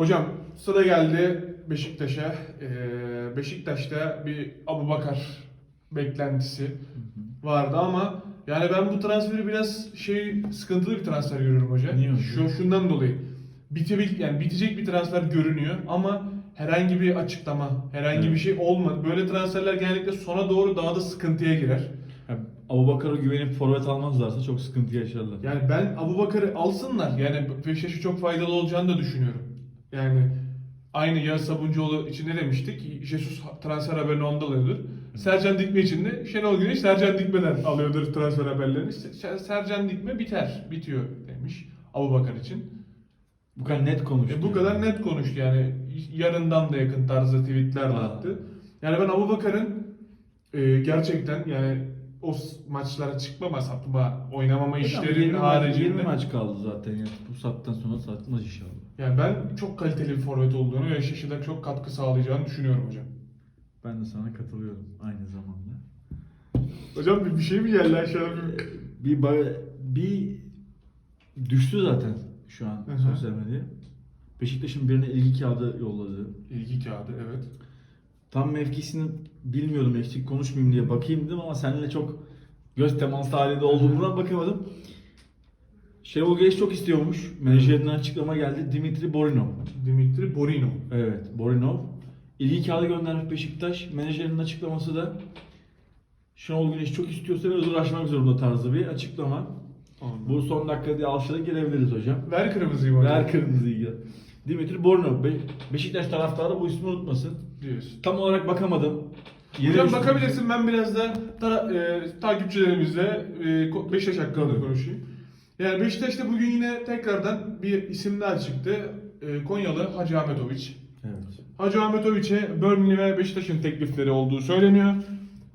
Hocam sıra geldi Beşiktaş'a. Ee, Beşiktaş'ta bir Abubakar beklentisi vardı ama yani ben bu transferi biraz şey sıkıntılı bir transfer görüyorum hocam. Niye? Şu şundan dolayı. Bitebil yani bitecek bir transfer görünüyor ama herhangi bir açıklama, herhangi Evet. bir şey olmadı. Böyle transferler genellikle sona doğru daha da sıkıntıya girer. Yani Abu Bakar'a güvenip forvet almazlarsa çok sıkıntı yaşarlar. Yani ben Abubakar'ı alsınlar. Yani Beşiktaş'a çok faydalı olacağını da düşünüyorum. Yani aynı Yağız Sabuncuoğlu için ne demiştik? Jesus transfer haberini onda alıyordur. Sercan Dikme için de Şenol Güneş Sercan Dikme'den alıyordur transfer haberlerini. Se- Sercan Dikme biter, bitiyor demiş Abubakar için. Bu kadar net konuştu. E, bu kadar net konuştu yani. Yarından da yakın tarzda tweetler de attı. Yani ben Abubakar'ın e, gerçekten yani o maçlara çıkmama, sapma, oynamama işlerinin 20 haricinde. maç, 20 maç kaldı zaten ya. Bu saatten sonra satmaz inşallah. Yani ben çok kaliteli bir forvet olduğunu ve Beşiktaş'a çok katkı sağlayacağını düşünüyorum hocam. Ben de sana katılıyorum aynı zamanda. Hocam bir, bir şey mi geldi aşağıda? Ee, Bir ba- bir düştü zaten şu an Hı hı. sosyal medya. Beşiktaş'ın birine ilgi kağıdı yolladı. İlgi kağıdı evet. Tam mevkisini bilmiyordum eksik konuşmayayım diye bakayım dedim ama seninle çok göz teması halinde olduğumdan bakamadım. Şenol Güneş çok istiyormuş. Menajerinden açıklama geldi. Dimitri Borinov. Dimitri Borino. Evet, Borinov. İlgi kağıdı göndermiş Beşiktaş. Menajerinin açıklaması da Şenol Güneş çok istiyorsa biraz uğraşmak zorunda tarzı bir açıklama. Bu son dakika diye alçada gelebiliriz hocam. Ver kırmızıyı hocam. Ver kırmızıyı. Dimitri Borinov. Be- Beşiktaş taraftarı bu ismi unutmasın. Diyorsun. Tam olarak bakamadım. Yeni Hocam bakabilirsin ben biraz da tara- e, takipçilerimizle e, Beşiktaş hakkında konuşayım. Yani Beşiktaş'ta bugün yine tekrardan bir isim daha çıktı. E, Konyalı Hacı Ahmetoviç. Evet. Hacı Ahmetoviç'e Burnley ve Beşiktaş'ın teklifleri olduğu söyleniyor.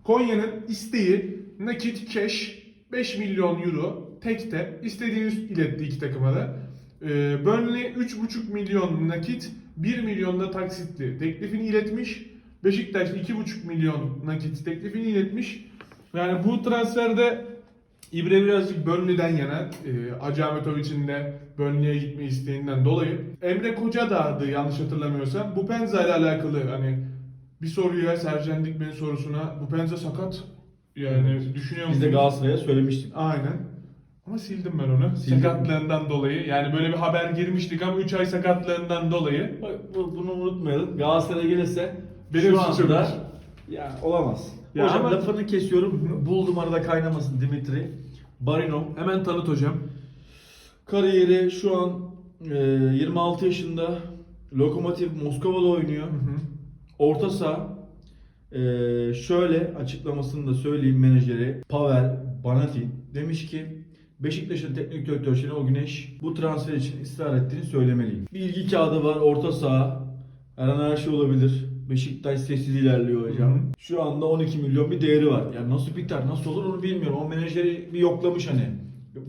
Konya'nın isteği nakit cash 5 milyon euro tekte istediğini iletti iki takıma da. Ee, Burnley 3,5 milyon nakit 1 milyon da taksitli teklifini iletmiş. Beşiktaş 2,5 milyon nakit teklifini iletmiş. Yani bu transferde İbre birazcık Burnley'den yana, e, Hacı Ahmetoviç'in de Burnley'e gitme isteğinden dolayı. Emre Koca dağıdı yanlış hatırlamıyorsam. Bu Penza ile alakalı hani bir soruya Sercan Dikmen'in sorusuna bu Penza sakat. Yani düşünüyor Biz de musunuz? Galatasaray'a söylemiştik. Aynen. Ama sildim ben onu. Sildin mi? Sakatlığından dolayı. Yani böyle bir haber girmiştik ama 3 ay sakatlığından dolayı. Bak bu- bunu unutmayalım. Galatasaray'a gelirse Benim şu suçum. anda ya olamaz. Ya Hocam ama- lafını kesiyorum. Buldum arada kaynamasın Dimitri. Barinov. Hemen tanıt hocam. Kariyeri şu an e, 26 yaşında. Lokomotiv Moskova'da oynuyor. Orta saha e, şöyle açıklamasını da söyleyeyim menajeri Pavel Banatin demiş ki Beşiktaş'ın teknik direktörü Şenol Güneş bu transfer için ısrar ettiğini söylemeliyim. Bir ilgi kağıdı var orta saha. Her an her şey olabilir. Beşiktaş sessiz ilerliyor hocam. Hı. Şu anda 12 milyon bir değeri var. Yani nasıl biter, nasıl olur onu bilmiyorum. O menajeri bir yoklamış hani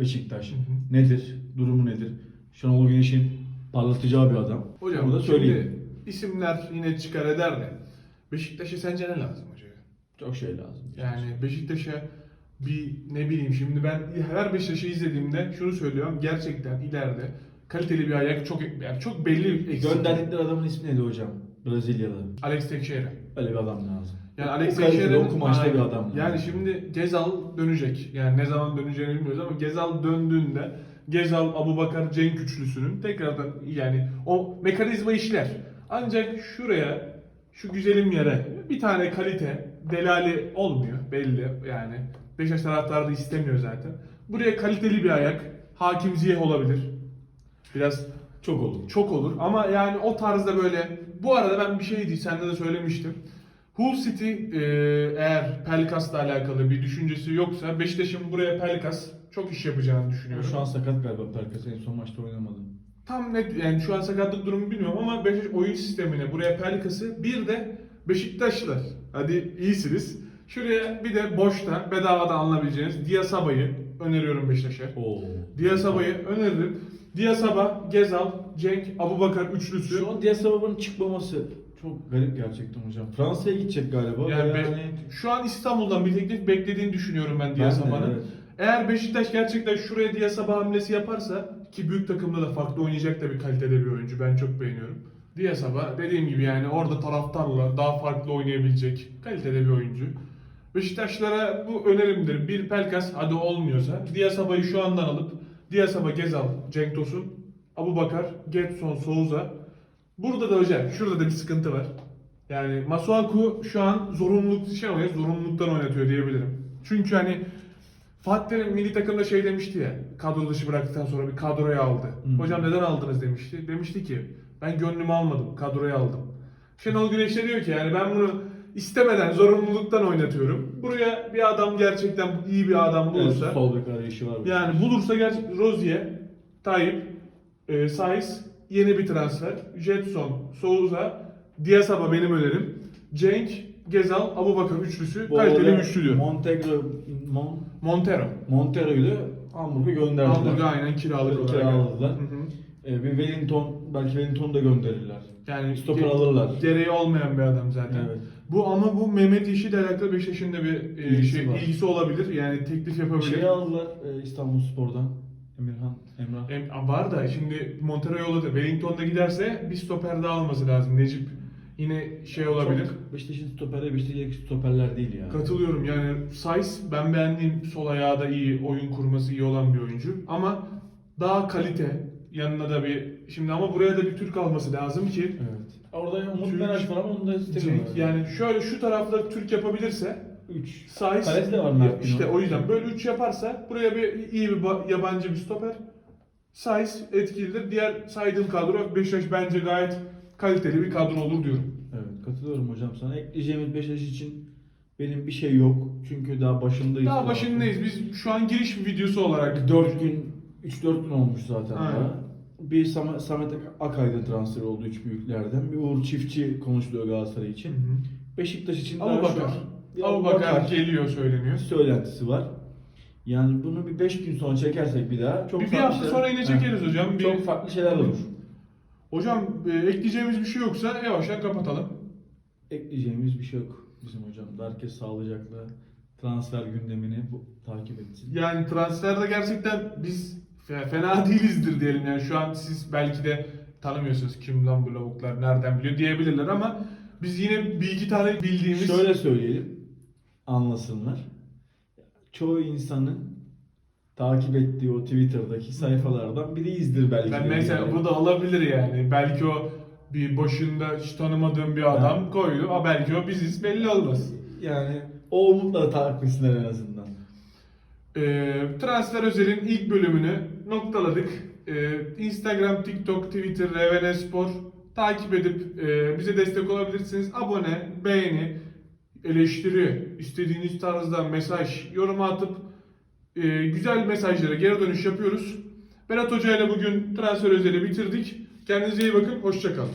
Beşiktaş. Hı hı. Nedir? Durumu nedir? Şenol Güneş'in parlatacağı bir adam. Hocam Bunu da söyleyeyim. şimdi isimler yine çıkar eder de. Beşiktaş'a sence ne lazım hocam? Çok şey lazım. Yani Beşiktaş'a bir ne bileyim şimdi ben her Beşiktaş'ı izlediğimde şunu söylüyorum. Gerçekten ileride kaliteli bir ayak çok yani çok belli eksik. Gönderdikleri adamın ismi neydi hocam? Brezilyalı. Alex Teixeira. Öyle bir adam lazım. Yani Alex Teixeira'nın o kumaşta bir adam lazım. Yani şimdi Gezal dönecek. Yani ne zaman döneceğini bilmiyoruz ama Gezal döndüğünde Gezal, Abubakar, Cenk üçlüsünün tekrardan yani o mekanizma işler. Ancak şuraya şu güzelim yere bir tane kalite delali olmuyor belli yani. Beşiktaş taraftarı da istemiyor zaten. Buraya kaliteli bir ayak. Hakim Ziyeh olabilir. Biraz Çok olur. çok olur ama yani o tarzda böyle bu arada ben bir şey değil sende de söylemiştim. Hull City e, eğer Pelkas'la alakalı bir düşüncesi yoksa Beşiktaş'ın buraya Pelkas çok iş yapacağını düşünüyorum. Şu an sakat galiba Perkas en son maçta oynamadı. Tam net yani şu an sakatlık durumu bilmiyorum ama Beşiktaş oyun sistemine buraya Pelkas'ı bir de Beşiktaşlar hadi iyisiniz. Şuraya bir de boşta bedavadan alınabileceğiniz Diasaba'yı öneriyorum Beşiktaş'a. Oo. Diasaba'yı öneririm. Diasaba, Gezal, Cenk, Abubakar üçlüsü. Şu an Diasababa'nın çıkmaması çok garip gerçekten hocam. Fransa'ya gidecek galiba. Yani, Yani, be- şu an İstanbul'dan bir teklif beklediğini düşünüyorum ben Diasaba'nın. evet. Eğer Beşiktaş gerçekten şuraya Diasaba hamlesi yaparsa ki büyük takımda da farklı oynayacak da bir kalitede bir oyuncu. Ben çok beğeniyorum. Diasaba dediğim gibi yani orada taraftarla daha farklı oynayabilecek kalitede bir oyuncu. Beşiktaşlara bu önerimdir. Bir Pelkas hadi olmuyorsa Diasaba'yı şu andan alıp Diasaba, Gezal, Cenk Tosun, Abu Bakar, Getson, Souza. Burada da hocam şurada da bir sıkıntı var. Yani Masuaku şu an zorunluluk şey oynuyor, zorunluluktan oynatıyor diyebilirim. Çünkü hani Fatih Terim milli takımda şey demişti ya, kadro dışı bıraktıktan sonra bir kadroya aldı. Hı. Hocam neden aldınız demişti. Demişti ki ben gönlümü almadım, kadroya aldım. Şenol Güneş de diyor ki yani ben bunu istemeden, zorunluluktan oynatıyorum. Buraya bir adam gerçekten iyi bir adam bulursa, Evet, sol bek arayışı var. yani bulursa gerçekten Rozier, Tayyip, e, Saiz yeni bir transfer. Jetson, Souza, Diasaba benim önerim. Cenk, Gezal, Abubakar üçlüsü Bu kaliteli üçlü diyor. Montegro, Mon, Montero. Montero'yu da Hamburg'a gönderdiler. Hamburg'a aynen kiralık olarak. Kiraladılar. Hı hı. Ee, bir Wellington, belki Wellington'u da gönderirler. Yani Stoper alırlar. Gereği olmayan bir adam zaten. Evet. Bu ama bu Mehmet işi alakalı Beşiktaş'ın da bir e, İlgisi şey, var. ilgisi olabilir. Yani teklif yapabilir. Şey aldılar e, İstanbul Spor'dan. Emirhan, Emrah. Em- var da şimdi Montero yolladı. Wellington'da giderse bir stoper daha alması lazım. Necip yine şey olabilir. Çok Beşiktaş'ın stoperi Beşiktaş'taki stoperler değil yani. Katılıyorum yani Saiz ben beğendiğim sol ayağı da iyi, oyun kurması iyi olan bir oyuncu. Ama daha kalite yanına da bir şimdi ama buraya da bir Türk alması lazım ki Evet. Orada Umut Türk- Meraş var ama onu da istemiyorlar. Cenk, yani şöyle şu tarafta Türk yapabilirse 3. Saiz Kalesi de var Mert işte Günok. o yüzden böyle 3 yaparsa buraya bir iyi bir ba- yabancı bir stoper Saiz etkilidir. Diğer saydığım kadro Beşiktaş bence gayet kaliteli bir kadro olur diyorum. Evet katılıyorum hocam sana. Ekleyeceğimiz Beşiktaş için benim bir şey yok. Çünkü daha başındayız. Daha başındayız. Biz şu an giriş videosu olarak 4 gün 3-4 gün olmuş zaten Aynen. daha. Bir Sam- Samet Akaydın transferi oldu üç büyüklerden. Bir Uğur Çiftçi konuşuluyor Galatasaray için. Beşiktaş için daha Abu şu Bakar. an bir Abu Bakar geliyor söyleniyor. söylentisi var. Yani bunu bir 5 gün sonra çekersek bir daha çok bir, bir hafta şeyler- sonra yine çekeriz hocam. Bir- Çok farklı şeyler olur. Hocam e, ekleyeceğimiz bir şey yoksa yavaştan kapatalım. Ekleyeceğimiz bir şey yok bizim hocam. Herkes sağlıcakla transfer gündemini bu, takip etsin. Yani transferde gerçekten biz fena değilizdir diyelim. Yani şu an siz belki de tanımıyorsunuz kim lan bu lavuklar nereden biliyor diyebilirler ama biz yine bir iki tane bildiğimiz Şöyle söyleyelim, anlasınlar. Çoğu insanın takip ettiği o Twitter'daki sayfalardan biriyizdir belki. ben mesela yani. bu da olabilir yani. Belki o bir başında hiç tanımadığım bir adam koydu. A belki o biziz belli olmaz. Yani o umutla takip etsinler en azından. Ee, transfer özelin ilk bölümünü noktaladık. Ee, Instagram, TikTok, Twitter, Revene Spor takip edip e, bize destek olabilirsiniz. Abone, beğeni, eleştiri, istediğiniz tarzda mesaj, yorum atıp e, güzel mesajlara geri dönüş yapıyoruz. Berat Hoca ile bugün transfer özeli bitirdik. Kendinize iyi bakın, hoşçakalın.